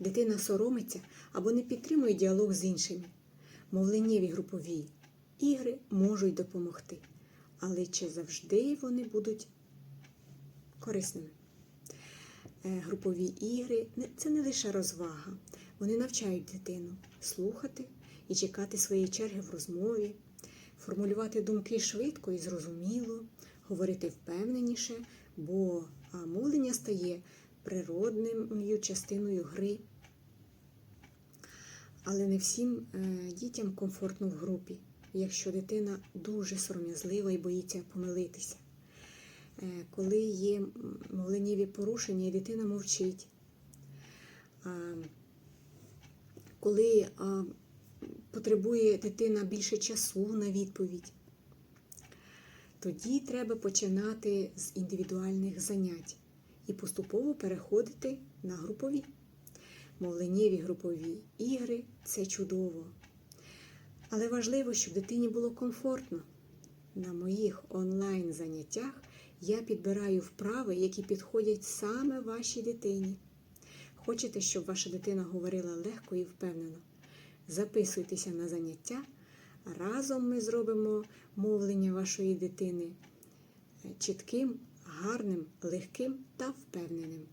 дитина соромиться або не підтримує діалог з іншими. Мовленнєві групові ігри можуть допомогти, але чи завжди вони будуть корисними? Е, Групові ігри це не лише розвага. Вони навчають дитину слухати і чекати своєї черги в розмові, формулювати думки швидко і зрозуміло, говорити впевненіше, бо мовлення стає природною частиною гри. Але не всім е, дітям комфортно в групі, якщо дитина дуже сором'язлива і боїться помилитися. Е, коли є мовленнєві порушення, і дитина мовчить. Коли потребує дитина більше часу на відповідь, тоді треба починати з індивідуальних занять і поступово переходити на групові. Мовленнєві групові ігри це чудово. Але важливо, щоб дитині було комфортно. На моїх онлайн-заняттях я підбираю вправи, які підходять саме вашій дитині. Хочете, щоб ваша дитина говорила легко і впевнено? Записуйтеся на заняття. Разом ми зробимо мовлення вашої дитини чітким, гарним, легким та впевненим.